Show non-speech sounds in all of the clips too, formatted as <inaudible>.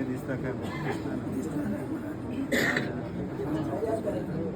টাকা 20 টাকা 20 টাকা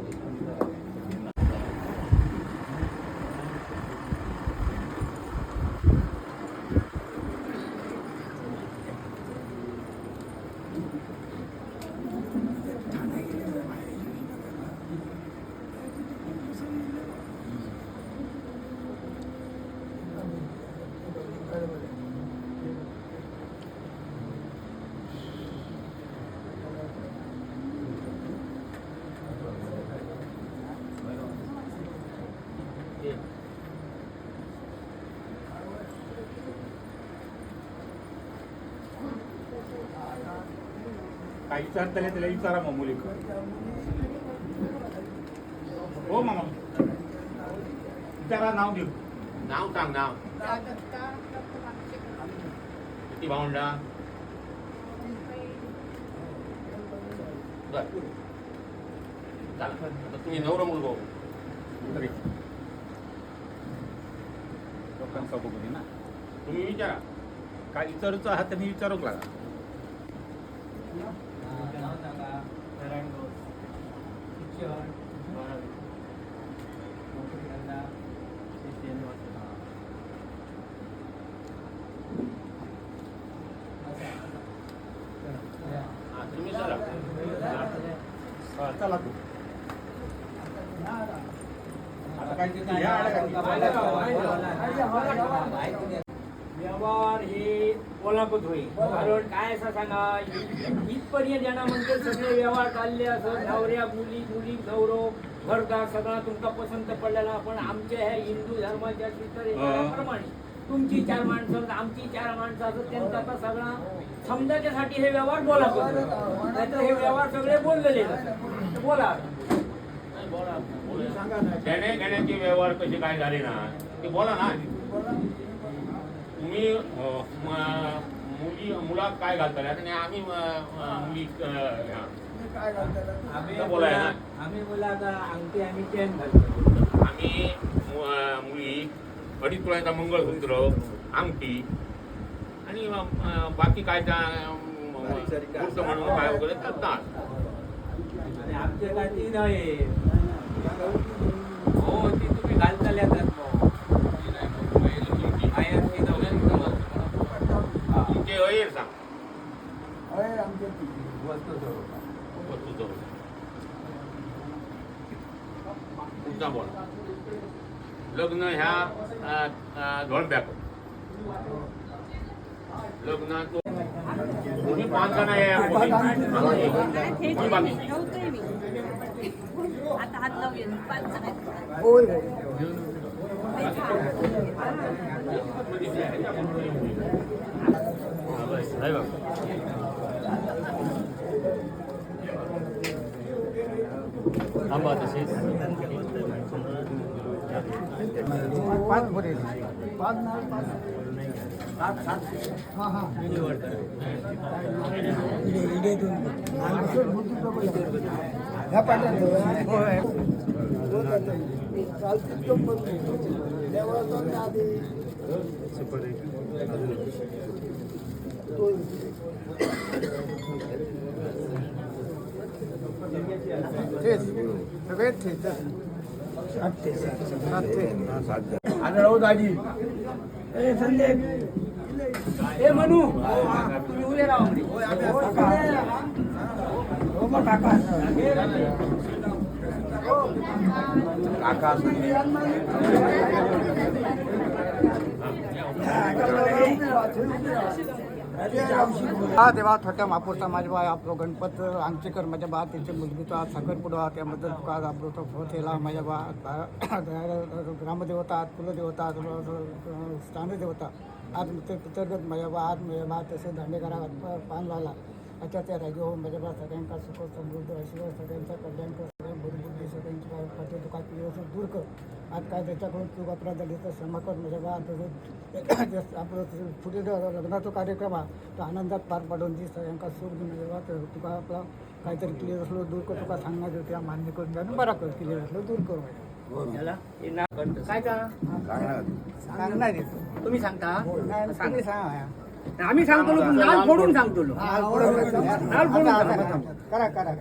काही विचारता त्याला विचारा मग मुली. हो मामा. विचारा नाव घेऊ. नाव सांग नाव. किती भावंडा? बर. तुम्ही नवरा मुलगा हो. लोकांचा बघू दे ना. तुम्ही विचारा. काय विचारूचं आहात त्यांनी विचारूक लागा हा, तुम्ही चला हा, चला तू आता काय तिथे व्यवहार हे बोलापत होईल कारण काय असं सांगा इथपर्यंत येणार म्हणजे सगळे व्यवहार चालले असं नवऱ्या मुली मुली नवरो घरदार सगळा तुमका पसंत पडलेला. पण आमच्या ह्या हिंदू धर्माच्या प्रमाणे तुमची चार माणसं आमची चार माणसं असं त्यांचा आता सगळा समजायच्यासाठी हे व्यवहार बोलापत नाहीतर हे व्यवहार सगळे बोललेले. बोला. देण्या घेण्याचे व्यवहार कसे काय झाले ना ते बोला ना. तुम्ही मुली मुला काय घालताय? आणि आम्ही मुली बोलाय ना. आम्ही बोला आता अंगठी आम्ही चेन घालतो. आम्ही मु- अं, मुली अडीच तुळ्याचा मंगळसूत्र अंगठी आणि बाकी काय त्या म्हणून काय वगैरे करतात. आणि आमचे काय तीन आहे हो ती तुम्ही घालताले जातात तुमची बाहेर ती नवऱ्याची पाच तुमचे अय्यर सांग वस्तू पाच. जण आहे कोणी? कोणी बाकी नव्हतंय मी आता ए मनू. तुम्ही उभे राहा म्हणे. हा देवा छोट्या महापूरचा माझे बा आपलो गणपत आमचेकर माझ्या बा त्यांचे मुलगीचा साखरपुडा त्याबद्दल तुका आपलो तो फोन केला. माझ्या बा <coughs> ग्रामदेवता कुलदेवता स्थानदेवता. आज ते पितर्गत माझ्या बा आज तसे दांडेकरा पान लावला. अच्छा त्या राजे हो माझ्या सगळ्यांका सुख समृद्ध आशीर्वाद सगळ्यांचा कल्याण कर सगळ्या बुद्धबुद्धी सगळ्यांची काय पाठी दुखात व्यवस्थित दूर कर. आज काय त्याच्याकडून चूक अपराध झाली तर क्षमा कर. मजबा बा आपलं तसं पुढे लग्नाचा कार्यक्रम हा तो आनंदात पार पाडून ती सगळ्यांका सुख मजबा तर तुका आपला काहीतरी क्लिअर असलो दूर कर. तुका सांगण्यात होत्या मान्य करून द्या बरा कर. क्लिअर असलो दूर कर. माझ्या याला हे नाव करतो. काय का सांगणार येतो तुम्ही सांगता? सांगा. आम्ही सांगतो नाल फोडून सांगतो नाल फोडून सांगतो. करा करा.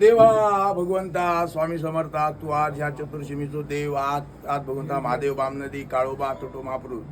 देवा भगवंता स्वामी समर्था तू आज ह्या चतुर्शिमीचो देव आज आज भगवंता महादेव बामनदी काळोबा तोटो महापुरुष.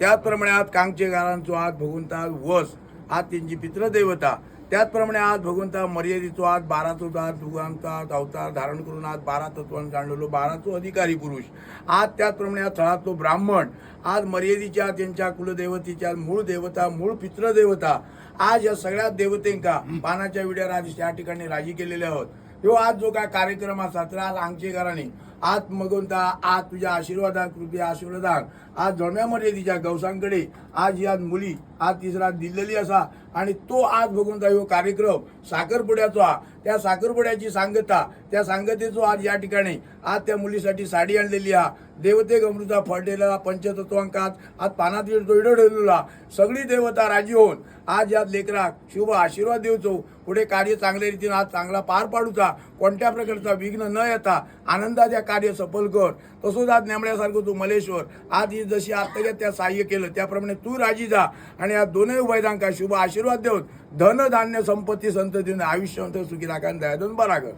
त्याचप्रमाणे आज कांगचेगारांचो आज भगवंता वस. आज त्यांची पितृदेवता त्याचप्रमाणे आज भगवंता मर्यादेचो आज बाराचो आज दुगांचा अवतार धारण करून आज बारा तत्वांना जाणलेलो बाराचो अधिकारी पुरुष. आज त्याचप्रमाणे आज थळातलो ब्राह्मण आज मर्यादेच्या त्यांच्या कुलदेवतेच्या मूळ देवता मूळ पितृदेवता आज या सगळ्या देवतेंका पानाच्या विड्यावर आज त्या ठिकाणी राजी केलेले आहोत. ह्यो आज जो काय कार्यक्रम असा तर आज आमचे आमचेकरांनी आज मगवंता आज तुझ्या आशीर्वादान कृपया आशीर्वादान आज जोडम्या मर्यादेच्या गवसांकडे आज या मुली आज तिसरा दिलेली असा. आणि तो आज भगवंता ह्यो कार्यक्रम साखरपुड्याचो. हा त्या साखरपुड्याची सांगता त्या सांगतेचो आज या ठिकाणी. आज त्या मुलीसाठी साडी आणलेली हा. देवते गमृता फळलेला पंचतत्वांकात आज पानात दोयडो ठेवलेला. सगळी देवता राजी होऊन आज या लेकराक शुभ आशीर्वाद देवचो. पुढे कार्य चांगल्या रीतीने आज चांगला पार पाडूचा. कोणत्या प्रकारचा विघ्न न येता आनंदाच्या कार्य सफल कर. तसोच आज नेमण्यासारखं तू मलेश्वर. आज ही जशी आत्ताच्या त्या सहाय्य केलं त्याप्रमाणे तू राजी जा. आणि या दोनही वैदांका शुभ आशीर्वाद देऊन धन धान्य संपत्ती संततीने आयुष्यवंत सुखी राखान दया दोन बरा कर.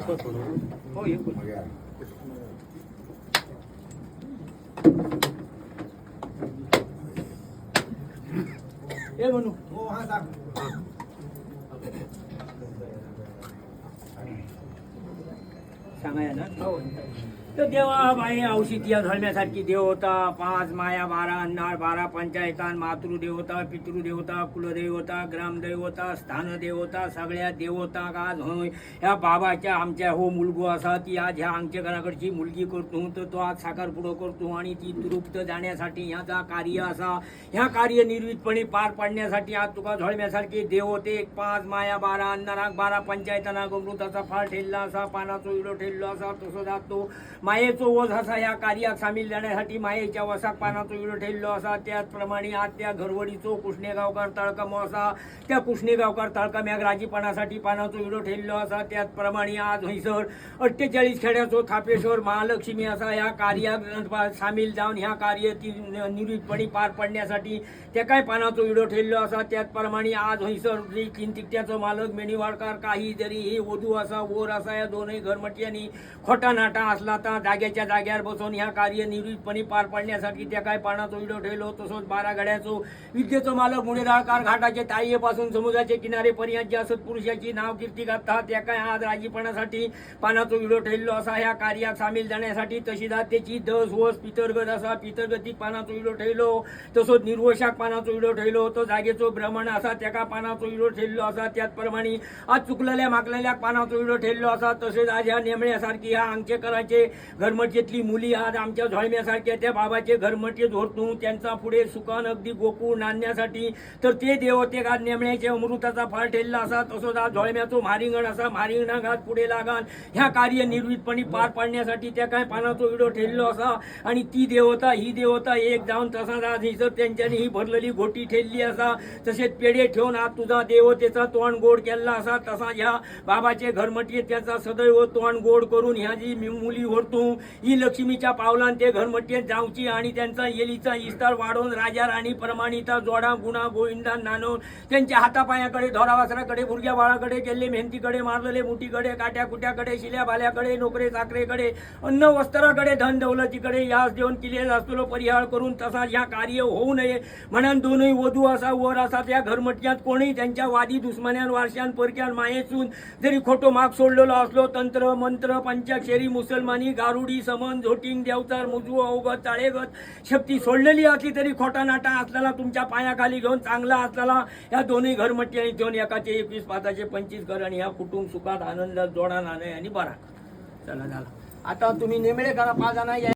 याला कोण ना? हो, हे कोण? ए म्हणू सांगाय ना तर देवा बाई औषधी या धर्म्यासारखी देवता पाच माया बारा अन्नाळ बारा पंचायतान मातृदेवता पितृदेवता कुलदेवता ग्रामदेवता स्थानदेवता सगळ्या देवता आज होय ह्या बाबाच्या आमच्या हो मुलगो असा ती आज ह्या आमच्या घराकडची मुलगी करतो तर तो आज साखरपुडो करतो आणि ती तृप्त जाण्यासाठी ह्याचा कार्य असा. ह्या कार्य निर्वितपणे पार पाडण्यासाठी आज तुका झळम्यासारखे देवते एक पाच माया बारा अन्नाराक बारा पंचायताना गमृताचा फाळ ठेलला असा पानाचो इडो ठेललो असा तसो जातो. मायेचो वध असा ह्या कार्यात सामील जाण्यासाठी मायेच्या वसाक पानाचो विडो ठेललो असा. त्याचप्रमाणे आज त्या घरवडीचो कुष्णेगावकर तळकमो असा. त्या कुष्णेगावकर तळकम्याक राजीपणासाठी पानाचो विडो ठेललो असा. त्याचप्रमाणे आज हैसर अठ्ठेचाळीस खेड्याचो थापेश्वर महालक्ष्मी असा ह्या कार्यात सामील जाऊन ह्या कार्य ती निवृत्तपणे पार पडण्यासाठी त्या काय पानाचो विडो ठेललो असा. त्याचप्रमाणे आज हैसर जी तीन मालक मेणीवाडकार काही जरी हे वधू असा वोर असा या दोनही घरमट्यांनी खोटा नाटा असला तर जाग्याच्या जाग्यावर बसून ह्या कार्य निवृत्तपणे पार पाडण्यासाठी त्या काय पानाचो विडो ठेवलो तसोच बारा गड्याचो विद्येचो मालक मुळेदाळकार घाटाचे ताईपासून समुद्राचे किनारे पर्यंत असत पुरुषाची नाव कीर्ती गाथा त्या काय आज राजीपणासाठी पानाचो विडो ठेवलो असा ह्या कार्यात सामील जाण्यासाठी तशी आज त्याची दस वस पितरगत असा पितरगतीक पानाचो विडो ठेवलो तसोच निर्वशाक पानाचो विडो ठेवलो तो जागेचो भ्रमण असा त्या पानाचो इडो ठेवलो असा त्याचप्रमाणे आज चुकलेल्या मागलेल्या पानाचो विडो ठेवलो असा तसेच आज ह्या नेमण्यासारखी ह्या आमचेकरांचे घरमटचेतली मुली आज आमच्या झोळम्यासारख्या त्या बाबाचे घरमटे धोरतू त्यांचा पुढे सुकान अगदी गोकुळ नांदण्यासाठी. तर ते देवते गाद नेमण्याचे अमृताचा फाळ ठेलला असा तसंच आज झोळम्याचो म्हारिंगण असा म्हारिंगणाघात पुढे लागान. ह्या कार्य निर्वितपणे पार पाडण्यासाठी त्या काय पानाचो विडो ठेललो असा. आणि ती देवता ही देवता एक जाऊन तसाच आज हिसर जर त्यांच्यानी ही भरलेली घोटी ठेलली असा. तसेच पेढे ठेवून आज तुझा देवतेचा तोंड गोड केला असा. तसा ह्या बाबाचे घरमटी त्याचा सदैव तोंड गोड करून ह्या जी मुली होत करतो. ही लक्ष्मीच्या पावलान ते घरमट्येत जावची आणि त्यांचा येलीचा इस्तार वाढवून राजा राणी प्रमाणिता जोडा गुणा गोविंदा नानवून त्यांच्या हातापायाकडे धोरावासराकडे भुरग्या बाळाकडे गेले मेहनतीकडे मारलेले मुठीकडे काट्या कुट्याकडे शिल्या भाल्याकडे नोकरे साखरेकडे अन्न वस्त्राकडे धन दौलतीकडे यास देऊन किले असतो परिहार करून तसा ह्या कार्य होऊ नये. म्हणून दोनही वधू असा वर असा त्या घरमटक्यात कोणी त्यांच्या वादी दुश्मन्यान वारशान परक्यान मायेसून जरी खोटो माग सोडलेलो असलो तंत्र मंत्र पंचाक्षरी मुसलमानी गारुडी समन झोटिंग देवतर मुजू अवगत ताळेगत शक्ती सोडलेली असली तरी खोटा नाटा असलेला तुमच्या पायाखाली घेऊन चांगला असलेला या दोन्ही घरमट्टी घेऊन एकाचे एकवीस पाचाचे पंचवीस घर आणि ह्या कुटुंब सुखात आनंद जोडा नाणे आणि बरा चला झाला. आता तुम्ही नेमळे करा पाच जण या